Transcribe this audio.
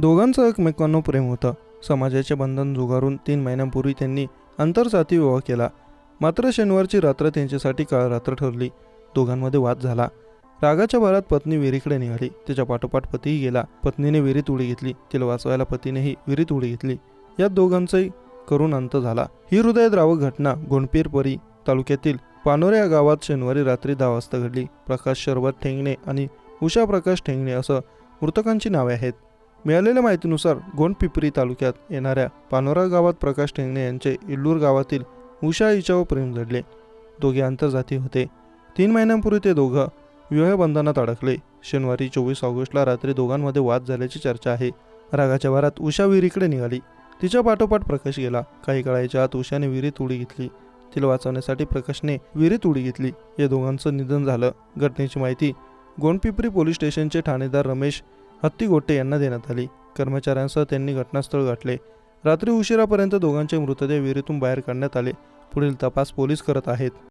दोघांचं एकमेकांना प्रेम होतं. समाजाचे बंधन झुगारून तीन महिन्यांपूर्वी त्यांनी आंतरजाती विवाह केला. मात्र शनिवारची रात्र त्यांच्यासाठी काळ रात्र ठरली. दोघांमध्ये वाद झाला. रागाच्या भरात पत्नी विहिरीकडे निघाली. तिच्या पाठोपाठ पतीही गेला. पत्नीने विहिरीत उडी घेतली. तिला वाचवायला पतीनेही विहिरीत उडी घेतली. यात दोघांचाही करून अंत झाला. ही हृदयद्रावक घटना गोंडपीरपरी तालुक्यातील पानोरे या गावात शनिवारी रात्री दहा वाजता घडली. प्रकाश शरबत ठेंगणे आणि उषा प्रकाश ठेंगणे असं मृतकांची नावे आहेत. मिळालेल्या माहितीनुसार गोंडपिपरी तालुक्यात येणाऱ्या पानोरा गावात प्रकाश ठेंगणे यांचे इल्लूर गावातील उषा हिच्यावर प्रेम जडले दोघे आंतरजाती होते. तीन महिन्यांपूर्वी ते दोघं विवाहबंधनात अडकले. शनिवारी चोवीस ऑगस्टला रात्री दोघांमध्ये वाद झाल्याची चर्चा आहे. रागाच्या वारात उषा विहिरीकडे निघाली. तिच्या पाठोपाठ प्रकाश गेला. काही काळाच्या आत उषाने विहिरीत उडी घेतली. तिला वाचवण्यासाठी प्रकाशने विहिरीत उडी घेतली. या दोघांचं निधन झालं. घटनेची माहिती गोंडपिपरी पोलीस स्टेशनचे ठाणेदार रमेश हत्तीगोटे यांना देण्यात आली. कर्मचाऱ्यांसह त्यांनी घटनास्थळ गाठले. रात्री उशिरापर्यंत दोघांचे मृतदेह विहिरीतून बाहेर काढण्यात आले. पुढील तपास पोलीस करत आहेत.